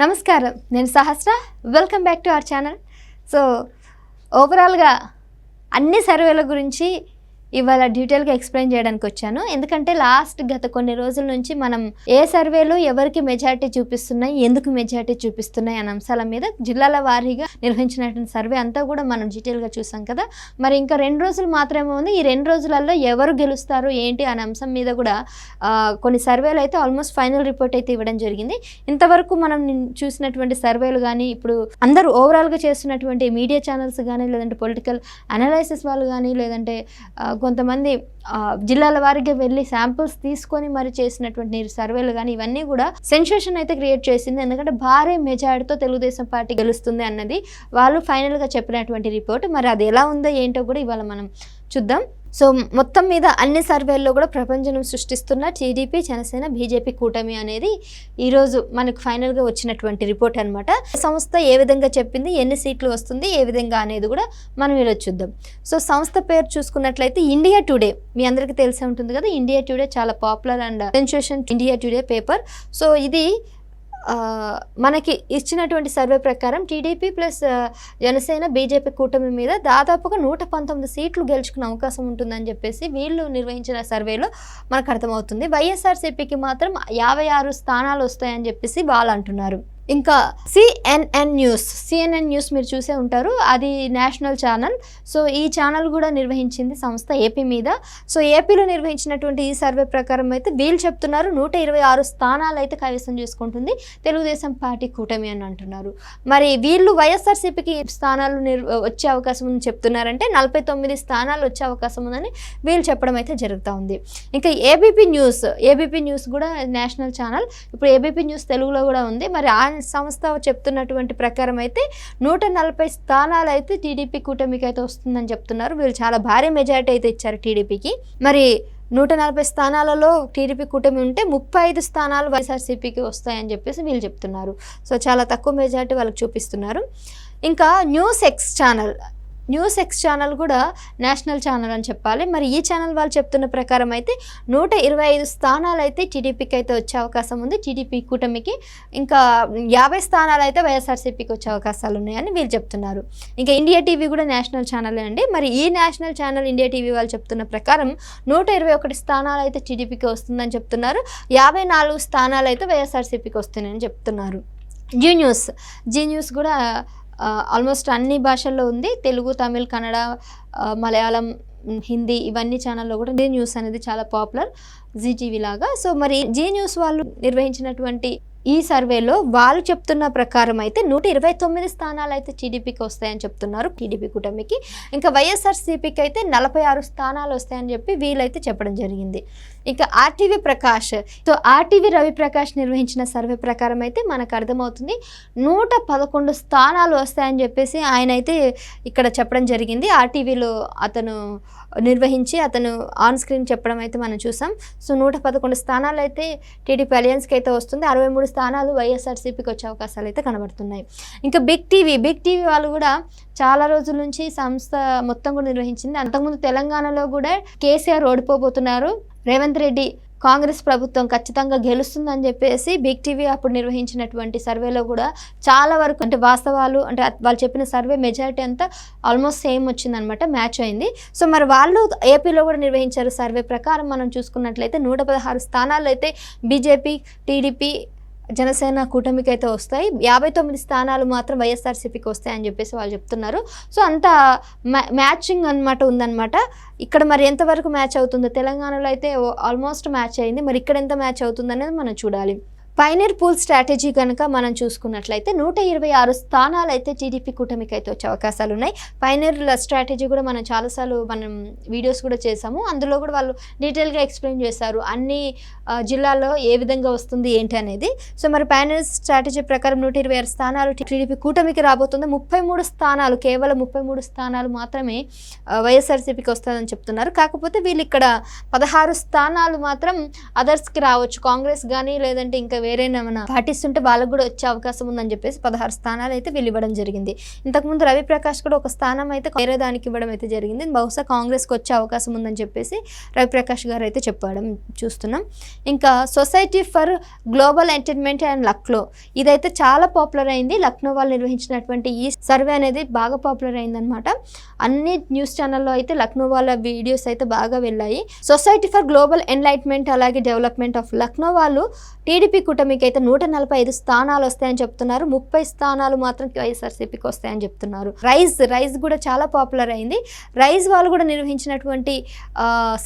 నమస్కారం. నేను Sahasra. Welcome back to our channel so ఓవరాల్గా అన్ని సర్వేల గురించి ఇవాళ డీటెయిల్గా ఎక్స్ప్లెయిన్ చేయడానికి వచ్చాను. ఎందుకంటే లాస్ట్ గత కొన్ని రోజుల నుంచి మనం ఏ సర్వేలు ఎవరికి మెజారిటీ చూపిస్తున్నాయి ఎందుకు మెజారిటీ చూపిస్తున్నాయి అనే అంశాల మీద జిల్లాల వారీగా నిర్వహించినటువంటి సర్వే అంతా కూడా మనం డీటెయిల్గా చూసాం కదా. మరి ఇంకా రెండు రోజులు మాత్రమే ఉంది. ఈ రెండు రోజులలో ఎవరు గెలుస్తారు ఏంటి అనే అంశం మీద కూడా కొన్ని సర్వేలు అయితే ఆల్మోస్ట్ ఫైనల్ రిపోర్ట్ అయితే ఇవ్వడం జరిగింది. ఇంతవరకు మనం చూసినటువంటి సర్వేలు కానీ ఇప్పుడు అందరూ ఓవరాల్గా చేస్తున్నటువంటి మీడియా ఛానల్స్ కానీ లేదంటే పొలిటికల్ అనాలైసిస్ వాళ్ళు కానీ లేదంటే కొంతమంది జిల్లాల వారికి వెళ్ళి శాంపిల్స్ తీసుకొని మరి చేసినటువంటి సర్వేలు కానీ ఇవన్నీ కూడా సెన్సేషన్ అయితే క్రియేట్ చేసింది. ఎందుకంటే భారీ మెజార్టీతో తెలుగుదేశం పార్టీ గెలుస్తుంది అన్నది వాళ్ళు ఫైనల్గా చెప్పినటువంటి రిపోర్ట్ మరి అది ఎలా ఉందో ఏంటో కూడా ఇవాళ మనం చూద్దాం. సో మొత్తం మీద అన్ని సర్వేల్లో కూడా ప్రపంచం సృష్టిస్తున్న టీడీపీ జనసేన బీజేపీ కూటమి అనేది ఈరోజు మనకు ఫైనల్గా వచ్చినటువంటి రిపోర్ట్ అనమాట సంస్థ ఏ విధంగా చెప్పింది ఎన్ని సీట్లు వస్తుంది ఏ విధంగా అనేది కూడా మనం ఈరోజు చూద్దాం. సో సంస్థ పేరు చూసుకున్నట్లయితే ఇండియా టుడే మీ అందరికీ తెలిసే ఉంటుంది కదా ఇండియా టుడే చాలా popular and sensation India today paper. So ఇది మనకి ఇచ్చినటువంటి సర్వే ప్రకారం టీడీపీ ప్లస్ జనసేన బీజేపీ కూటమి మీద దాదాపుగా నూట పంతొమ్మిది సీట్లు గెలుచుకునే అవకాశం ఉంటుందని చెప్పేసి వీళ్ళు నిర్వహించిన సర్వేలో మనకు అర్థమవుతుంది. వైఎస్ఆర్సీపీకి మాత్రం యాభై ఆరు స్థానాలు వస్తాయని చెప్పేసి వాళ్ళు అంటున్నారు. ఇంకా సిఎన్ఎన్ న్యూస్ సిఎన్ఎన్ న్యూస్ మీరు చూసే ఉంటారు. అది నేషనల్ ఛానల్ సో ఈ ఛానల్ కూడా నిర్వహించింది సంస్థ ఏపీ మీద. సో ఏపీలో నిర్వహించినటువంటి ఈ సర్వే ప్రకారం అయితే వీళ్ళు చెప్తున్నారు నూట ఇరవై ఆరు స్థానాలు అయితే కైవసం చేసుకుంటుంది తెలుగుదేశం పార్టీ కూటమి అని అంటున్నారు. మరి వీళ్ళు వైఎస్ఆర్సీపీకి స్థానాలు నిర్ వచ్చే అవకాశం ఉందని చెప్తున్నారంటే నలభై తొమ్మిది స్థానాలు వచ్చే అవకాశం ఉందని వీళ్ళు చెప్పడం అయితే జరుగుతూ ఉంది. ఇంకా ఏబీపీ న్యూస్ ఏబీపీ న్యూస్ కూడా నేషనల్ ఛానల్ ఇప్పుడు ఏబీపీ న్యూస్ తెలుగులో కూడా ఉంది. మరి ఆ సంస్థ చెప్తున్నటువంటి ప్రకారం అయితే నూట నలభై స్థానాలు అయితే టీడీపీ కూటమికి అయితే వస్తుందని చెప్తున్నారు. వీళ్ళు చాలా భారీ మెజారిటీ అయితే ఇచ్చారు టీడీపీకి. మరి నూట నలభై స్థానాలలో టీడీపీ కూటమి ఉంటే ముప్పై ఐదు స్థానాలు వైఎస్ఆర్సీపీకి వస్తాయని చెప్పేసి వీళ్ళు చెప్తున్నారు. సో చాలా తక్కువ మెజారిటీ వాళ్ళకి చూపిస్తున్నారు. ఇంకా news X channel news X channel కూడా నేషనల్ ఛానల్ అని చెప్పాలి. మరి ఈ ఛానల్ వాళ్ళు చెప్తున్న ప్రకారం అయితే నూట ఇరవై ఐదు స్థానాలు అయితే టీడీపీకి అయితే వచ్చే అవకాశం ఉంది. టీడీపీ కూటమికి ఇంకా యాభై స్థానాలు అయితే వైఎస్ఆర్సీపీకి వచ్చే అవకాశాలు ఉన్నాయని వీళ్ళు చెప్తున్నారు. ఇంకా ఇండియా టీవీ కూడా నేషనల్ ఛానలే అండి. మరి ఈ నేషనల్ ఛానల్ ఇండియా టీవీ వాళ్ళు చెప్తున్న ప్రకారం నూట ఇరవై ఒకటి స్థానాలు అయితే టీడీపీకి వస్తుందని చెప్తున్నారు. యాభై నాలుగు స్థానాలు అయితే వైఎస్ఆర్సీపీకి వస్తున్నాయని చెప్తున్నారు. జీ న్యూస్ జీ న్యూస్ కూడా ఆల్మోస్ట్ అన్ని భాషల్లో ఉంది. తెలుగు తమిళ్ కన్నడ మలయాళం హిందీ ఇవన్నీ ఛానల్లో కూడా జీ న్యూస్ అనేది చాలా పాపులర్ జీటీవీ లాగా. సో మరి జీ న్యూస్ వాళ్ళు నిర్వహించినటువంటి ఈ సర్వేలో వాళ్ళు చెప్తున్న ప్రకారం అయితే నూట ఇరవై తొమ్మిది స్థానాలు అయితే టీడీపీకి వస్తాయని చెప్తున్నారు టీడీపీ కూటమికి. ఇంకా వైఎస్ఆర్సీపీకి అయితే నలభై ఆరు స్థానాలు వస్తాయని చెప్పి వీళ్ళైతే చెప్పడం జరిగింది. ఇంకా RTV Prakash so RTV Ravi Prakash నిర్వహించిన సర్వే ప్రకారం అయితే మనకు అర్థమవుతుంది నూట పదకొండు స్థానాలు వస్తాయని చెప్పేసి ఆయన అయితే ఇక్కడ చెప్పడం జరిగింది. ఆర్టీవీలో అతను నిర్వహించి అతను ఆన్ స్క్రీన్ చెప్పడం అయితే మనం చూసాం. సో నూట పదకొండు స్థానాలు అయితే టీడీపీ అలయన్స్కి అయితే వస్తుంది. అరవై మూడు స్థానాలు వైఎస్ఆర్సీపీకి వచ్చే అవకాశాలు అయితే కనబడుతున్నాయి. ఇంకా బిగ్ టీవీ బిగ్ టీవీ వాళ్ళు కూడా చాలా రోజుల నుంచి సంస్థ మొత్తం కూడా నిర్వహించింది. అంతకుముందు తెలంగాణలో కూడా కేసీఆర్ ఓడిపోబోతున్నారు. రేవంత్ రెడ్డి కాంగ్రెస్ ప్రభుత్వం ఖచ్చితంగా గెలుస్తుందని చెప్పేసి బిగ్ టీవీ అప్పుడు నిర్వహించినటువంటి సర్వేలో కూడా చాలా వరకు అంటే వాస్తవాలు అంటే వాళ్ళు చెప్పిన సర్వే మెజారిటీ అంతా ఆల్మోస్ట్ సేమ్ వచ్చిందనమాట మ్యాచ్ అయింది. సో మరి వాళ్ళు ఏపీలో కూడా నిర్వహించారు సర్వే ప్రకారం మనం చూసుకున్నట్లయితే నూట పదహారు స్థానాలు అయితే బీజేపీ టీడీపీ జనసేన కూటమికి అయితే వస్తాయి. యాభై తొమ్మిది స్థానాలు మాత్రం వైఎస్ఆర్సీపీకి వస్తాయని చెప్పేసి వాళ్ళు చెప్తున్నారు. సో అంత మ్యా మ్యాచింగ్ అనమాట ఉందన్నమాట. ఇక్కడ మరి ఎంతవరకు మ్యాచ్ అవుతుందో తెలంగాణలో అయితే ఆల్మోస్ట్ మ్యాచ్ అయింది. మరి ఇక్కడ ఎంత మ్యాచ్ అవుతుంది అనేది మనం చూడాలి. పైనీర్ పూల్ స్ట్రాటజీ కనుక మనం చూసుకున్నట్లయితే నూట ఇరవై ఆరు స్థానాలు అయితే టీడీపీ కూటమికి అయితే వచ్చే అవకాశాలు ఉన్నాయి పైనీర్ స్ట్రాటజీ కూడా మనం చాలాసార్లు మనం వీడియోస్ కూడా చేసాము అందులో కూడా వాళ్ళు డీటెయిల్గా ఎక్స్ప్లెయిన్ చేశారు అన్ని జిల్లాల్లో ఏ విధంగా వస్తుంది ఏంటి అనేది. సో మరి పైనీర్ స్ట్రాటజీ ప్రకారం నూట ఇరవై ఆరు స్థానాలు టీడీపీ కూటమికి రాబోతుంది. ముప్పై మూడు స్థానాలు కేవలం ముప్పై మూడు స్థానాలు మాత్రమే వైఎస్ఆర్సీపీకి వస్తుందని చెప్తున్నారు. కాకపోతే వీళ్ళు ఇక్కడ పదహారు స్థానాలు మాత్రం అదర్స్కి రావచ్చు. కాంగ్రెస్ కానీ లేదంటే ఇంకా వేరేనేమైనా పాటిస్తుంటే వాళ్ళకు కూడా వచ్చే అవకాశం ఉందని చెప్పేసి పదహారు స్థానాలు అయితే వీళ్ళు ఇవ్వడం జరిగింది ఇంతకుముందు రవి ప్రకాష్ కూడా ఒక స్థానం అయితే వేరే దానికి ఇవ్వడం అయితే జరిగింది. బహుశా కాంగ్రెస్కి వచ్చే అవకాశం ఉందని చెప్పేసి రవి ప్రకాష్ గారు అయితే చెప్పడం చూస్తున్నాం. ఇంకా society for global entertainment and లక్లో ఇదైతే చాలా పాపులర్ అయింది. లక్నో వాళ్ళు నిర్వహించినటువంటి ఈ సర్వే అనేది బాగా పాపులర్ అయిందనమాట అన్ని న్యూస్ ఛానల్లో అయితే లక్నో వాళ్ళ వీడియోస్ అయితే బాగా వెళ్ళాయి. సొసైటీ ఫర్ గ్లోబల్ ఎన్లైట్మెంట్ అలాగే డెవలప్మెంట్ ఆఫ్ లక్నో వాళ్ళు టీడీపీ కుటుంబ అయితే నూట నలభై ఐదు స్థానాలు వస్తాయని చెప్తున్నారు. ముప్పై స్థానాలు మాత్రం వైఎస్ఆర్సీపీకి వస్తాయని చెప్తున్నారు. రైజ్ రైజ్ కూడా చాలా పాపులర్ అయింది. రైజ్ వాళ్ళు కూడా నిర్వహించినటువంటి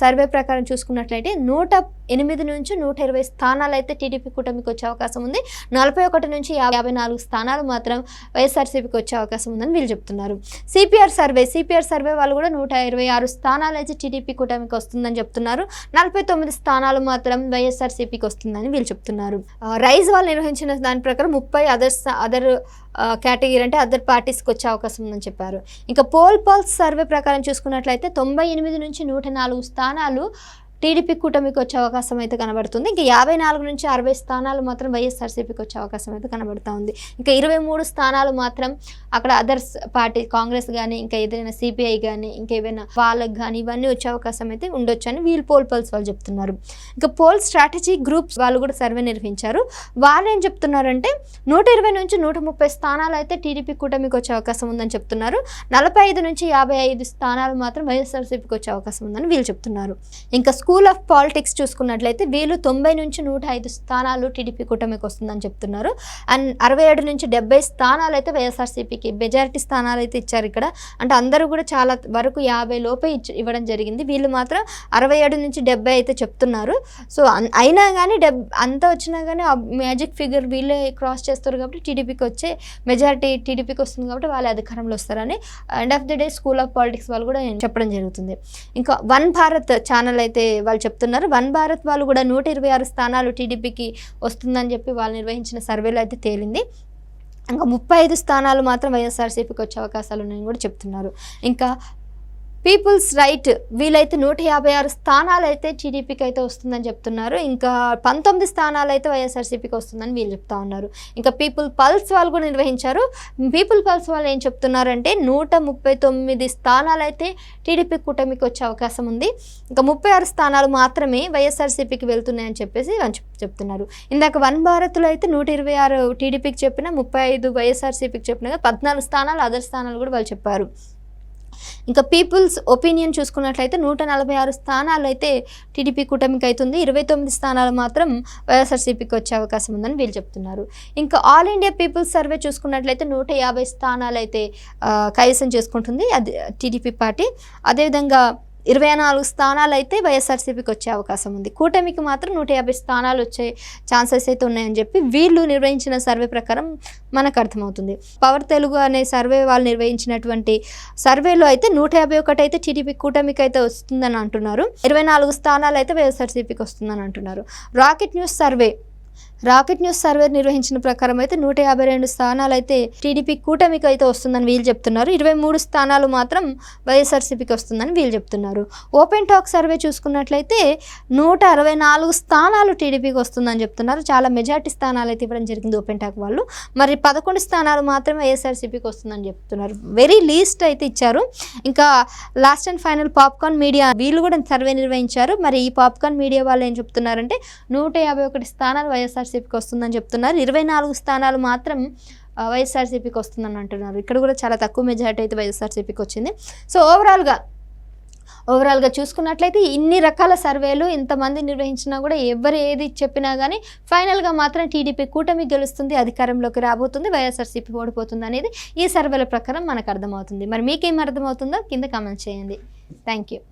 సర్వే ప్రకారం చూసుకున్నట్లయితే నూట ఎనిమిది నుంచి నూట ఇరవై స్థానాలు అయితే టీడీపీ కూటమికి వచ్చే అవకాశం ఉంది. నలభై ఒకటి నుంచి యాభై యాభై నాలుగు స్థానాలు మాత్రం వైఎస్ఆర్సీపీకి వచ్చే అవకాశం ఉందని వీళ్ళు చెప్తున్నారు. సిపిఆర్ సర్వే సిపిఆర్ సర్వే వాళ్ళు కూడా నూట ఇరవై ఆరు స్థానాలు అయితే టీడీపీ కూటమికి వస్తుందని చెప్తున్నారు. నలభై తొమ్మిది స్థానాలు మాత్రం వైఎస్ఆర్సీపీకి వస్తుందని వీళ్ళు చెప్తున్నారు. రైజ్ వాళ్ళు నిర్వహించిన దాని ప్రకారం ముప్పై అదర్ అదర్ కేటగిరీ అంటే అదర్ పార్టీస్కి వచ్చే అవకాశం ఉందని చెప్పారు. ఇంకా పోల్ పల్స్ సర్వే ప్రకారం చూసుకున్నట్లయితే తొంభై ఎనిమిది నుంచి నూట నాలుగు స్థానాలు టీడీపీ కూటమికి వచ్చే అవకాశం అయితే కనబడుతుంది. ఇంకా యాభై నాలుగు నుంచి అరవై స్థానాలు మాత్రం వైఎస్ఆర్సీపీకి వచ్చే అవకాశం అయితే కనబడుతూ ఉంది. ఇంకా ఇరవై మూడు స్థానాలు మాత్రం అక్కడ అదర్స్ పార్టీ కాంగ్రెస్ కానీ ఇంకా ఏదైనా సిపిఐ కానీ ఇంకా ఏదైనా వాళ్ళకి కానీ ఇవన్నీ వచ్చే అవకాశం అయితే ఉండొచ్చు అని వీళ్ళు పోల్ పల్స్ వాళ్ళు చెప్తున్నారు. ఇంకా పోల్ స్ట్రాటజీ గ్రూప్స్ వాళ్ళు కూడా సర్వే నిర్వహించారు. వాళ్ళు ఏం చెప్తున్నారంటే నూట ఇరవై నుంచి నూట ముప్పై స్థానాలు అయితే టీడీపీ కూటమికి వచ్చే అవకాశం ఉందని చెప్తున్నారు. నలభై ఐదు నుంచి యాభై ఐదు స్థానాలు మాత్రం వైఎస్ఆర్సీపీకి వచ్చే అవకాశం ఉందని వీళ్ళు చెప్తున్నారు. ఇంకా స్కూల్ ఆఫ్ పాలిటిక్స్ చూసుకున్నట్లయితే వీళ్ళు తొంభై నుంచి నూట ఐదు స్థానాలు టీడీపీ కూటమికి వస్తుందని చెప్తున్నారు. అండ్ అరవై ఏడు నుంచి డెబ్బై స్థానాలు అయితే వైఎస్ఆర్సీపీకి మెజారిటీ స్థానాలు అయితే ఇచ్చారు ఇక్కడ. అంటే అందరూ కూడా చాలా వరకు యాభై లోపే ఇచ్చి ఇవ్వడం జరిగింది. వీళ్ళు మాత్రం అరవై ఏడు నుంచి డెబ్బై అయితే చెప్తున్నారు. సో అయినా కానీ డెబ్ అంత వచ్చినా కానీ ఆ మ్యాజిక్ ఫిగర్ వీళ్ళే క్రాస్ చేస్తారు కాబట్టి టీడీపీకి వచ్చే మెజారిటీ టీడీపీకి వస్తుంది కాబట్టి వాళ్ళు అధికారంలో వస్తారని end of the day school of politics వాళ్ళు కూడా చెప్పడం జరుగుతుంది. ఇంకా వన్ భారత్ ఛానల్ అయితే వాళ్ళు చెప్తున్నారు. వన్ భారత్ వాళ్ళు కూడా నూట ఇరవై ఆరు స్థానాలు టీడీపీకి వస్తుందని చెప్పి వాళ్ళు నిర్వహించిన సర్వేలో అయితే తేలింది. ఇంకా ముప్పై ఐదు స్థానాలు మాత్రం వైఎస్ఆర్సీపీకి వచ్చే అవకాశాలు ఉన్నాయని కూడా చెప్తున్నారు. ఇంకా పీపుల్స్ రైట్ వీలైతే నూట యాభై ఆరు స్థానాలు అయితే టీడీపీకి అయితే వస్తుందని చెప్తున్నారు. ఇంకా పంతొమ్మిది స్థానాలు అయితే వైఎస్ఆర్సీపీకి వస్తుందని వీళ్ళు చెప్తా ఉన్నారు. ఇంకా పీపుల్ పల్స్ వాళ్ళు కూడా నిర్వహించారు. పీపుల్ పల్స్ వాళ్ళు ఏం చెప్తున్నారంటే నూట ముప్పై తొమ్మిది స్థానాలు అయితే టీడీపీ కూటమికి వచ్చే అవకాశం ఉంది. ఇంకా ముప్పై ఆరు స్థానాలు మాత్రమే వైఎస్ఆర్సీపీకి వెళ్తున్నాయని చెప్పేసి వాళ్ళు చెప్తున్నారు. ఇందాక వన్ భారత్లో అయితే నూట ఇరవై ఆరు టీడీపీకి చెప్పిన ముప్పై ఐదు వైఎస్ఆర్సీపీకి చెప్పిన పద్నాలుగు స్థానాలు అదర్ స్థానాలు కూడా వాళ్ళు చెప్పారు. ఇంకా పీపుల్స్ ఒపీనియన్ చూసుకున్నట్లయితే నూట నలభై ఆరు స్థానాలు అయితే టీడీపీ కూటమికి అవుతుంది ఇరవై తొమ్మిది స్థానాలు మాత్రం వైఎస్ఆర్సీపీకి వచ్చే అవకాశం ఉందని వీళ్ళు చెప్తున్నారు. ఇంకా ఆల్ ఇండియా పీపుల్స్ సర్వే చూసుకున్నట్లయితే నూట యాభై స్థానాలు అయితే కైవసం చేసుకుంటుంది. అది టీడీపీ పార్టీ. అదేవిధంగా ఇరవై నాలుగు స్థానాలు అయితే వైఎస్ఆర్సీపీకి వచ్చే అవకాశం ఉంది. కూటమికి మాత్రం నూట యాభై స్థానాలు వచ్చే ఛాన్సెస్ అయితే ఉన్నాయని చెప్పి వీళ్ళు నిర్వహించిన సర్వే ప్రకారం మనకు అర్థమవుతుంది. పవర్ తెలుగు అనే సర్వే వాళ్ళు నిర్వహించినటువంటి సర్వేలో అయితే నూట యాభై ఒకటి అయితే టీడీపీ కూటమికి అయితే వస్తుందని అంటున్నారు. ఇరవై నాలుగు స్థానాలు అయితే వైఎస్ఆర్సీపీకి వస్తుందని అంటున్నారు. Rocket news survey rocket news survey నిర్వహించిన ప్రకారం అయితే నూట యాభై రెండు స్థానాలు అయితే టీడీపీ కూటమికి అయితే వస్తుందని వీళ్ళు చెప్తున్నారు. ఇరవై మూడు స్థానాలు మాత్రం వైఎస్ఆర్సీపీకి వస్తుందని వీళ్ళు చెప్తున్నారు. ఓపెన్ టాక్ సర్వే చూసుకున్నట్లయితే నూట అరవై నాలుగు స్థానాలు టీడీపీకి వస్తుందని చెప్తున్నారు. చాలా మెజార్టీ స్థానాలు అయితే ఇవ్వడం జరిగింది ఓపెన్ టాక్ వాళ్ళు. మరి పదకొండు స్థానాలు మాత్రమే వైఎస్ఆర్సీపీకి వస్తుందని చెప్తున్నారు. వెరీ లీస్ట్ అయితే ఇచ్చారు. ఇంకా last and final popcorn media వీళ్ళు కూడా సర్వే నిర్వహించారు. మరి ఈ పాప్కార్న్ మీడియా వాళ్ళు ఏం చెప్తున్నారంటే నూట యాభై ఒకటి స్థానాలు వైఎస్ఆర్సీపీకి వస్తుందని చెప్తున్నారు. ఇరవై నాలుగు స్థానాలు మాత్రం వైఎస్ఆర్సీపీకి వస్తుందని అంటున్నారు. ఇక్కడ కూడా చాలా తక్కువ మెజార్టీ అయితే వైఎస్ఆర్సీపీకి వచ్చింది. సో ఓవరాల్గా ఓవరాల్గా చూసుకున్నట్లయితే ఇన్ని రకాల సర్వేలు ఇంతమంది నిర్వహించినా కూడా ఎవరు ఏది చెప్పినా కానీ ఫైనల్గా మాత్రం టీడీపీ కూటమి గెలుస్తుంది అధికారంలోకి రాబోతుంది వైఎస్ఆర్సీపీ ఓడిపోతుంది అనేది ఈ సర్వేల ప్రకారం మనకు అర్థమవుతుంది. మరి మీకేం అర్థమవుతుందో కింద కామెంట్ చేయండి. Thank you.